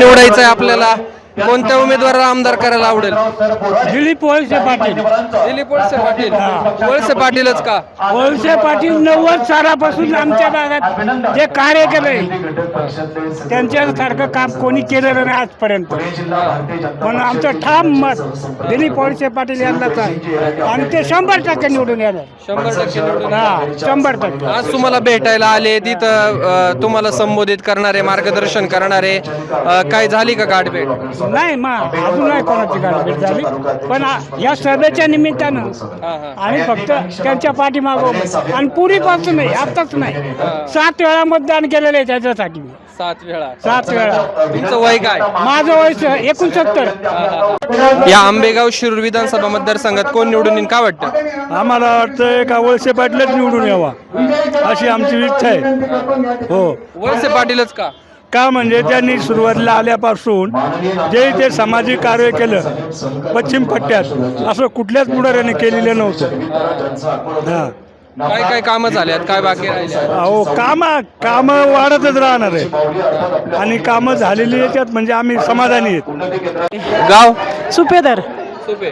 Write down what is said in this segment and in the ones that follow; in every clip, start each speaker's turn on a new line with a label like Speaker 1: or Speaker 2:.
Speaker 1: निवडायचं आहे आपल्याला. कोणत्या उमेदवाराला आमदार करायला आवडेल?
Speaker 2: दिलीप वळसे पाटील.
Speaker 1: दिलीप वळसे पाटील. वळसे पाटीलच का?
Speaker 2: वळसे पाटील नव्वद सालापासून आमच्या भागात जे कार्य केलंय त्यांच्यासारखं काम कोणी केलेलं नाही आजपर्यंत. म्हणून आमचं ठाम मत दिलीप वळसे पाटील यांनाच आहे. आणि ते शंभर टक्के निवडून येणार.
Speaker 1: शंभर टक्के निवडून
Speaker 2: हा शंभर टक्के.
Speaker 1: आज तुम्हाला भेटायला आले तिथं तुम्हाला संबोधित करणारे मार्गदर्शन करणारे काय झाली का गाठभेट?
Speaker 2: नाही मग अजून नाही कोणाची गाठभेट झाली. पण या सभेच्या निमित्तानं. आणि फक्त त्यांच्या पाठीमागं आणि पूर्वीपासून नाही आताच नाही. सात वेळा मतदान केलेलं आहे त्याच्यासाठी. मी.
Speaker 1: सात वेळा.
Speaker 2: सात वेळा.
Speaker 1: तुमचं वय काय?
Speaker 2: माझं वय एकोणसत्तर.
Speaker 1: या आंबेगाव शिरूर विधानसभा मतदारसंघात कोण निवडून येईल का वाटतं?
Speaker 3: आम्हाला वाटतं का वळसे पाटीलच निवडून यावा अशी आमची इच्छा आहे. हो.
Speaker 1: वळसे पाटीलच का?
Speaker 3: का म्हणजे त्यांनी सुरुवातीला आल्यापासून जे ते सामाजिक कार्य केलं पश्चिम पट्ट्यात असं कुठल्याच पुढाऱ्याने केलेलं नव्हतं. हा.
Speaker 1: काय काय कामं झाल्यात काय बाकी राहिले
Speaker 3: अहो काम काम वाढतच राहणार आहे आणि कामं झालेली याच्यात म्हणजे आम्ही समाधानी आहेत.
Speaker 1: गाव?
Speaker 4: सुपेदर.
Speaker 1: सोपे.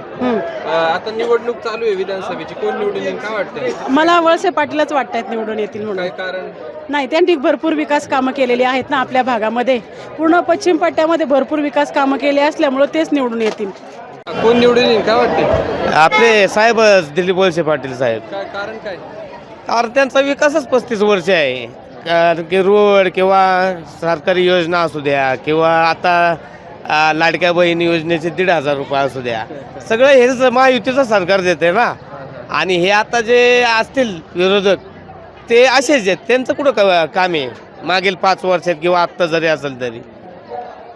Speaker 1: आता निवडणूक चालू आहे विधानसभेची. कोण निवडून येईल? का वाटतं
Speaker 4: मला वळसे पाटीलच वाटतात निवडून येतील म्हणून.
Speaker 1: काय कारण?
Speaker 4: नाही त्यांनी भरपूर विकास कामं केलेली आहेत ना आपल्या भागामध्ये. पूर्ण पश्चिम पट्ट्यामध्ये भरपूर विकास कामं केली असल्यामुळं तेच निवडून येतील.
Speaker 1: कोण निवडून येईल? काय वाटते
Speaker 5: आपले साहेबच दिलीप वळसे पाटील साहेब.
Speaker 1: काय कारण काय?
Speaker 5: कारण त्यांचा विकासच पस्तीस वर्ष आहे. कारण की रोड किंवा सरकारी योजना असू द्या किंवा आता आ, लाडक्या बहीण योजनेचे दीड हजार रुपये असू द्या. सगळं हेच महायुतीचं सरकार देते ना. आणि हे आता जे असतील विरोधक ते असेच आहेत. त्यांचं कुठं का काम आहे? मागील पाच वर्षात किंवा आत्ता जरी असेल तरी.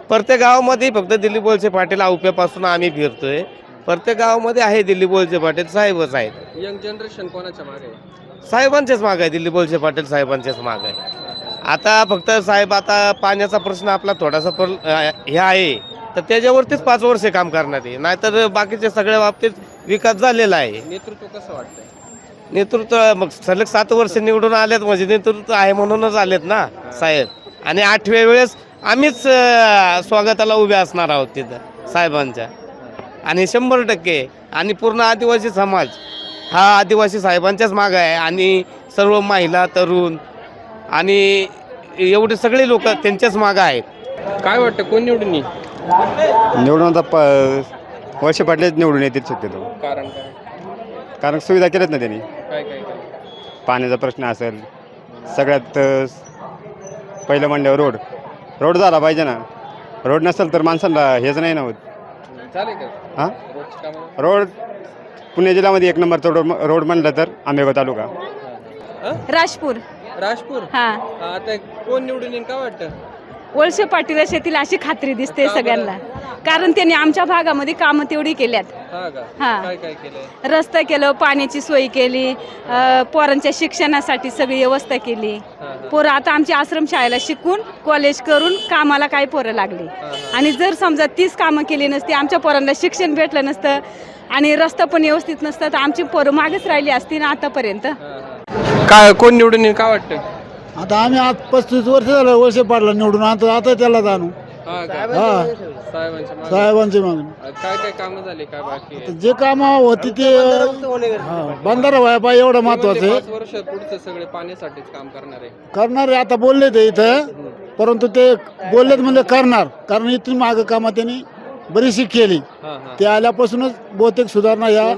Speaker 5: प्रत्येक गावामध्ये फक्त दिलीप वळसे पाटील औप्यापासून आम्ही फिरतोय. प्रत्येक गावामध्ये आहे दिलीप वळसे पाटील साहेबच आहेत.
Speaker 1: यंग जनरेशन कोणाच्या मागे आहे?
Speaker 5: साहेबांचेच माग आहे. दिलीप वळसे पाटील साहेबांचेच माग आहे. आता फक्त साहेब आता पाण्याचा प्रश्न आपला थोडासा पर हे आहे. तर त्याच्यावरतीच पाच वर्षे काम करणार आहे. नाहीतर बाकीच्या सगळ्या बाबतीत विकास झालेला आहे.
Speaker 1: नेतृत्व कसं वाटतंय?
Speaker 5: नेतृत्व मग सलग सात वर्ष निवडून आलेत म्हणजे नेतृत्व आहे म्हणूनच आलेत ना साहेब. आणि आठव्या वेळेस आम्हीच अं, स्वागताला उभे असणार आहोत तिथं साहेबांच्या. आणि शंभर टक्के. आणि पूर्ण आदिवासी समाज हा आदिवासी साहेबांच्याच मागं आहे. आणि सर्व महिला तरुण आणि एवढे सगळे लोक त्यांच्याच मागं आहेत.
Speaker 1: काय वाटतं कोण निवडून येईल?
Speaker 6: निवडून आता प वर्ष पाटलेच निवडून येतील शक्यतो.
Speaker 1: कारण काय?
Speaker 6: कारण सुविधा केल्यात ना त्यांनी.
Speaker 1: काय काय काय?
Speaker 6: पाण्याचा प्रश्न असेल सगळ्यात अ, पहिलं म्हणल्यावर रोड. रोड झाला पाहिजे ना. रोड नसेल तर माणसांना हेच नाही ना होत.
Speaker 1: झाले का?
Speaker 6: हां?
Speaker 1: रोजची कामं?
Speaker 6: रोड पुणे जिल्ह्यामध्ये एक नंबरचा रोड रोड म्हणलं तर आंबेगाव तालुका.
Speaker 7: राजपूर.
Speaker 1: राजपूर
Speaker 7: हा
Speaker 1: आता कोण निवडून येईल का वाटतं
Speaker 7: वळसे पाटीलच येतील अशी खात्री दिसते
Speaker 1: का बरं?
Speaker 7: सगळ्यांना कारण त्यांनी आमच्या भागामध्ये कामं तेवढी केल्यात
Speaker 1: हा का
Speaker 7: हा.
Speaker 1: काय काय केलंय
Speaker 7: रस्ता केलं पाण्याची सोय केली अं, पोरांच्या शिक्षणासाठी सगळी व्यवस्था केली
Speaker 1: हा, हा.
Speaker 7: पोरं आता आमच्या आश्रमशाळेला शिकून कॉलेज करून कामाला काय पोरं लागली
Speaker 1: हा.
Speaker 7: आणि जर समजा तीच कामं केली नसती आमच्या पोरांना शिक्षण भेटलं नसतं आणि रस्ता पण व्यवस्थित नसतं तर आमची पोरं मागच राहिली असती ना आतापर्यंत
Speaker 1: हा, हा. काय कोण निवडून येईल का वाटतं
Speaker 8: आता आम्ही आज पस्तीस वर्ष झालं वर्ष पाडला निवडून आता आता त्याला जाणू.
Speaker 1: हा का
Speaker 8: हा.
Speaker 1: साहेबांच्या मागे.
Speaker 8: साहेबांची मागणी
Speaker 1: काय काय कामं झाली काय बाकी? आहे?
Speaker 8: जे काम होती ते हा, बंधारा व्हायला पाहिजे एवढं
Speaker 1: ते म्हणले
Speaker 8: महत्वाचं आहे.
Speaker 1: पाच वर्ष पुढचं सगळे पाण्यासाठीच काम करणार. आहे
Speaker 8: करणारे आता बोलले ते इथं परंतु ते बोललेत म्हणजे करणार कारण इथून मागं कामं त्यांनी बरीचशी केली.
Speaker 1: हा हा.
Speaker 8: ते आल्यापासूनच बहुतेक सुधारणा या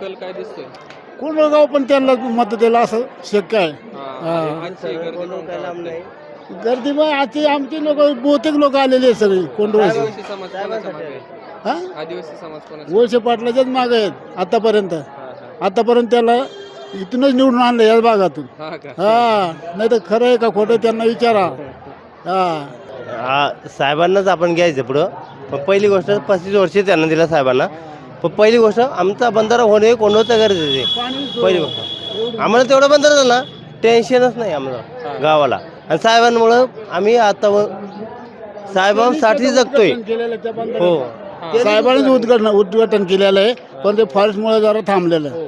Speaker 1: कल काय दिसतोय?
Speaker 8: कोंडगाव पण त्यांना मत दिलं असं शक्य आहे.
Speaker 1: हा,
Speaker 8: हा.
Speaker 1: गर्दी
Speaker 8: मग आजची आमची लोक बहुतेक लोक आलेले आहेत सगळी कोंडवाशी
Speaker 1: आदिवासी समाज कोणाच्या मागे आहे?
Speaker 8: हा?
Speaker 1: आदिवासी समाज कोणाच्या
Speaker 8: वळसे पाटलाच्याच मागं आहेत आतापर्यंत.
Speaker 1: हा, हा.
Speaker 8: आतापर्यंत त्याला इथूनच निवडून आणलं या भागातून.
Speaker 1: हा का?
Speaker 8: हा नाही तर खरं आहे का खोटं त्यांना विचारा. हा.
Speaker 5: हा, साहेबांनाच आपण घ्यायचं पुढं. पण पहिली गोष्ट पस्तीस वर्षे त्यांना दिलं साहेबांना. पण पहिली गोष्ट आमचा बंधारा होणे कोणतं गरजेचं आहे? पहिली गोष्ट. आम्हाला तेवढं बंधारा झालं टेन्शनच नाही आम्हाला गावाला. आणि साहेबांमुळं आम्ही आता साहेबांसाठी जगतोय. हो.
Speaker 8: साहेबांनीच उद्घाटन उद्घाटन केलेलं आहे पण ते फॉरेस्टमुळे जरा थांबलेलं आहे.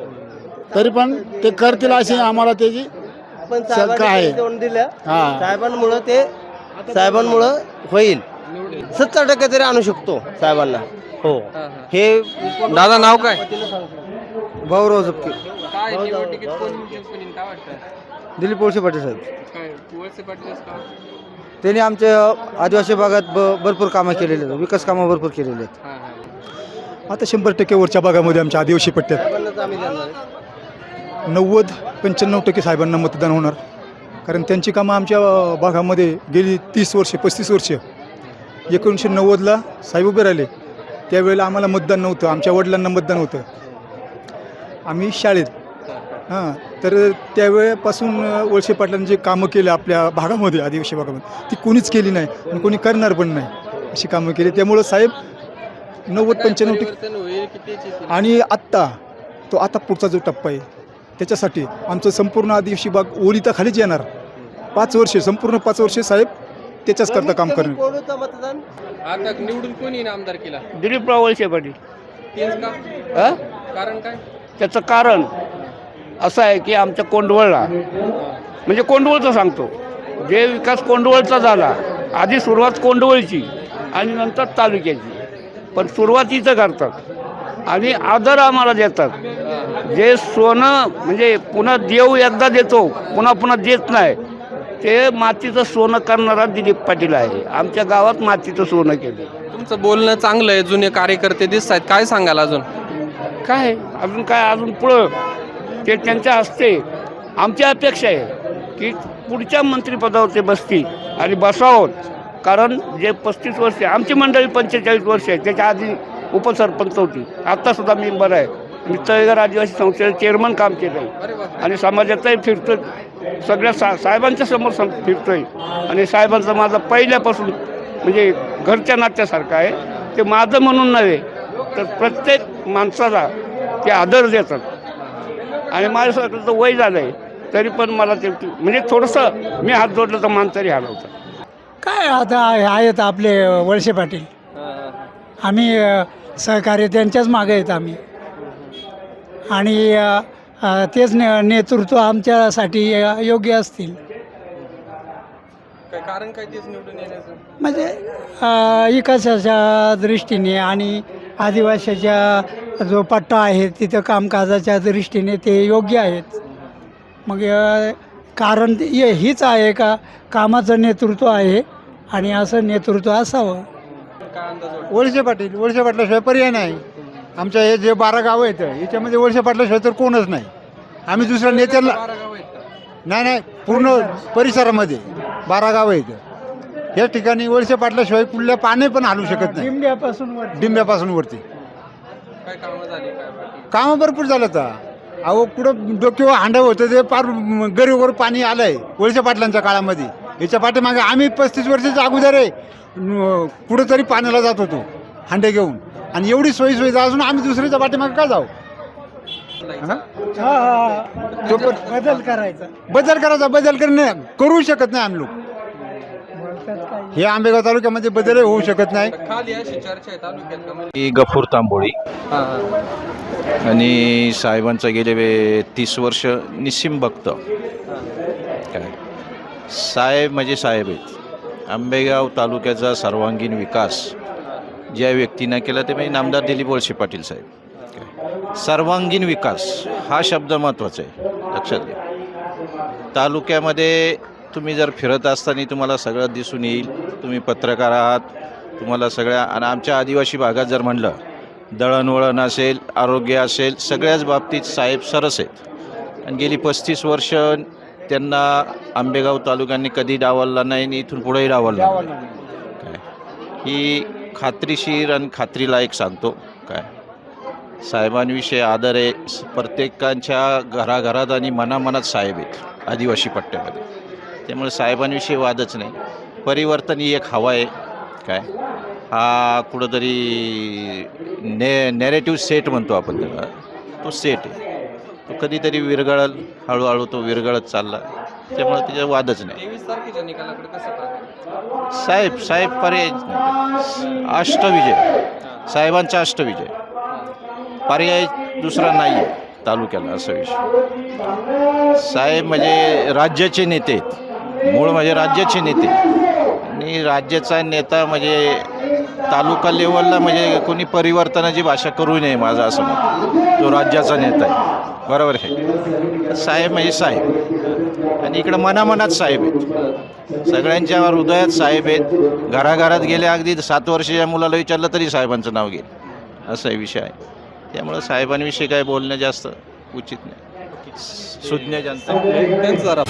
Speaker 8: तरी पण ते करतील अशी आम्हाला त्याची
Speaker 5: पण
Speaker 8: शंका आहे.
Speaker 5: साहेबांमुळं ते साहेबांमुळं होईल. सत्तर टक्के तरी आणू शकतो साहेबांना. हो. हे
Speaker 1: दादा नाव काय?
Speaker 5: भाऊराव झपके.
Speaker 1: काय निवडणुकीत कोण जिंकून येईल? काय वाटतं?
Speaker 5: दिलीप वळसे पाटील साहेब.
Speaker 1: काय वळसे पाटीलच का?
Speaker 5: त्यांनी आमच्या आदिवासी भागात ब भरपूर कामं केलेली आहेत. विकास कामं भरपूर केलेली आहेत.
Speaker 1: हा हा.
Speaker 3: आता शंभर टक्के वरच्या भागामध्ये आमच्या आदिवासी पट्ट्यात. नव्वद पंच्याण्णव टक्के साहेबांना मतदान होणार. कारण त्यांची कामं आमच्या भागामध्ये गेली तीस वर्षे पस्तीस वर्ष. एकोणीसशे नव्वदला साहेब उभे राहिले. त्यावेळेला आम्हाला मतदान नव्हतं आमच्या वडिलांना मतदान होतं. आम्ही शाळेत. हां तर त्यावेळेपासून वळसे पाटलांनी जे कामं केले आपल्या भागामध्ये आदिवासी भागामध्ये ती कोणीच केली नाही आणि कोणी करणार पण नाही अशी कामं केली. त्यामुळं साहेब नव्वद पंच्याण्णव? आणि आत्ता तो आता पुढचा जो टप्पा आहे त्याच्यासाठी आमचं संपूर्ण आदिवासी भाग ओलिताखालीच येणार. पाच वर्षे संपूर्ण पाच वर्षे साहेब त्याच्याच करता काम करणार
Speaker 5: कोण होतं मतदान?
Speaker 1: आता निवडून कोण आमदार केला
Speaker 5: दिलीपराव वळसे पाटील
Speaker 1: तेच का?
Speaker 5: हा?
Speaker 1: कारण काय?
Speaker 9: त्याचं कारण असं आहे की आमच्या कोंडवळला म्हणजे कोंडवळचं सांगतो जे विकास कोंडवळचा झाला आधी सुरुवात कोंडवळची आणि नंतर तालुक्याची. पण सुरुवातीचं करतात आणि आदर आम्हाला देतात. जे सोनं म्हणजे पुन्हा देव एकदा देतो पुन्हा पुन्हा देत नाही ते मातीचं सोनं करणारा दिलीप पाटील आहे. आमच्या गावात मातीचं सोनं केलं
Speaker 1: तुमचं बोलणं चांगलं आहे जुने कार्यकर्ते दिसत आहेत. काय सांगाल अजून?
Speaker 9: काय? अजून काय? अजून पुढं ते त्यांच्या हस्ते आमची अपेक्षा आहे की पुढच्या मंत्रिपदावर ते बसतील आणि बसावं. कारण जे पस्तीस वर्ष आमची मंडळी पंचेचाळीस वर्ष आहे त्याच्या आधी उपसरपंच होती. आत्तासुद्धा मेंबर आहे. मी तळेगार आदिवासी संस्थेचं चेअरमन काम केलं आहे आणि समाजाचाही फिरतो सगळ्या सा साहेबांच्या समोर फिरतो आहे आणि साहेबांचं माझं पहिल्यापासून म्हणजे घरच्या नात्यासारखं आहे. ते माझं म्हणून नव्हे तर प्रत्येक माणसाला ते आदर देतात. आणि माझ्यासारखं तर वय झालं आहे तरी पण मला ते म्हणजे थोडंसं मी हात जोडलं तर मान तरी हलवतं
Speaker 2: काय आता आहेत आपले वळसे पाटील. आम्ही सहकार्य त्यांच्याच मागे आहेत आम्ही. आणि तेच ने नेतृत्व आमच्यासाठी योग्य असतील.
Speaker 1: काय कारण काय तेच निवडून येण्याचं?
Speaker 2: म्हणजे विकासाच्या दृष्टीने आणि आदिवासीच्या जो पट्टा आहे तिथं कामकाजाच्या दृष्टीने ते योग्य आहेत. मग कारण ते- हे हीच आहे का? कामाचं नेतृत्व आहे आणि असं नेतृत्व असावं.
Speaker 1: काय अंदाज वाटतो?
Speaker 8: वळसे पाटील वळसे पर्याय नाही. आमच्या हे जे बारा गावं आहेत याच्यामध्ये वळसे पाटल्याशिवाय तर कोणच नाही. आम्ही दुसऱ्या नेत्याला? नाही नाही पूर्ण परिसरामध्ये बारा गावं आहेत. या ठिकाणी वळसे पाटल्याशिवाय कुठल्या पाने पण हलू शकत नाही.
Speaker 2: डिंब्यापासून वर
Speaker 8: डिंब्यापासून वरती.
Speaker 1: काय कामं झाली काय बाकी?
Speaker 8: कामं भरपूर झालं आता. अहो कुठं डोक्यावर हांडं होतं ते पार गरीवर पाणी आलंय वळसे पाटलांच्या काळामध्ये. याच्या पाठीमागे आम्ही पस्तीस वर्षाच्या अगोदर आहे कुठंतरी पाण्याला जात होतो हांडे घेऊन. आणि एवढी सोयी सुविधा असून आम्ही दुसऱ्याच्या पाठीमागे का जाऊ? हा?
Speaker 2: हा, हा.
Speaker 8: तो पण-
Speaker 2: बदल करायचा.
Speaker 8: बदल करायचा बदल करणे करू शकत नाही आम्ही लोक. हे आंबेगाव तालुक्यामध्ये बदल होऊ शकत नाही.
Speaker 1: तर खाली अशी चर्चा आहे तालुक्यात का म्हणजे
Speaker 10: मी गफूर तांबोळी.
Speaker 1: हा, हा.
Speaker 10: आणि साहेबांचं गेले वे तीस वर्ष निस्सिम बघतं काय? साहेब म्हणजे साहेब आहेत. आंबेगाव तालुक्याचा सर्वांगीण विकास. ज्या व्यक्तीनं केला ते म्हणजे नामदार दिलीप वळसे पाटील साहेब. सर्वांगीण विकास हा शब्द महत्त्वाचा आहे. लक्षात घ्या. तालुक्यामध्ये तुम्ही जर फिरत असताना तुम्हाला सगळं दिसून येईल. तुम्ही पत्रकार आहात. तुम्हाला सगळ्या आणि आमच्या आदिवासी भागात जर म्हणलं दळणवळण असेल आरोग्य असेल सगळ्याच बाबतीत साहेब सरस आहेत. आणि गेली पस्तीस वर्ष त्यांना आंबेगाव तालुक्यांनी कधी डावलला नाही आणि इथून पुढेही डावलला नाही. काय? ही खात्रीशीर आणि खात्रीलायक सांगतो. काय? साहेबांविषयी आदर आहे. प्रत्येकांच्या घराघरात आणि मनामनात साहेब आहेत. आदिवासी पट्ट्यामध्ये. त्यामुळे साहेबांविषयी वादच नाही. परिवर्तन ही एक हवा आहे. काय? हा कुठंतरी ने नेरेटिव्ह सेट म्हणतो आपण त्याला. तो सेट आहे. तो कधीतरी विरघळल. हळूहळू तो विरघळत चालला. त्यामुळे त्याच्या वादच नाही. साहेब साहेब पर्याय अष्टविजय. साहेबांचा अष्टविजय. पर्याय दुसरा नाही आहे तालुक्याला असा विषय. साहेब म्हणजे राज्याचे नेते आहेत. मूळ म्हणजे राज्याचे नेते आणि राज्याचा नेता म्हणजे तालुका लेवलला म्हणजे कोणी परिवर्तनाची भाषा करू नये माझं असं मत तो राज्याचा नेता आहे. बरोबर आहे. साहेब म्हणजे साहेब. आणि इकडं मनामनात साहेब आहेत. सगळ्यांच्या हृदयात साहेब आहेत. घराघरात गेले अगदी सात वर्षाच्या मुलाला विचारलं तरी साहेबांचं नाव घेईल. असा विषय आहे. त्यामुळं साहेबांविषयी काय बोलणं जास्त उचित नाही. सुज्ञ जनता.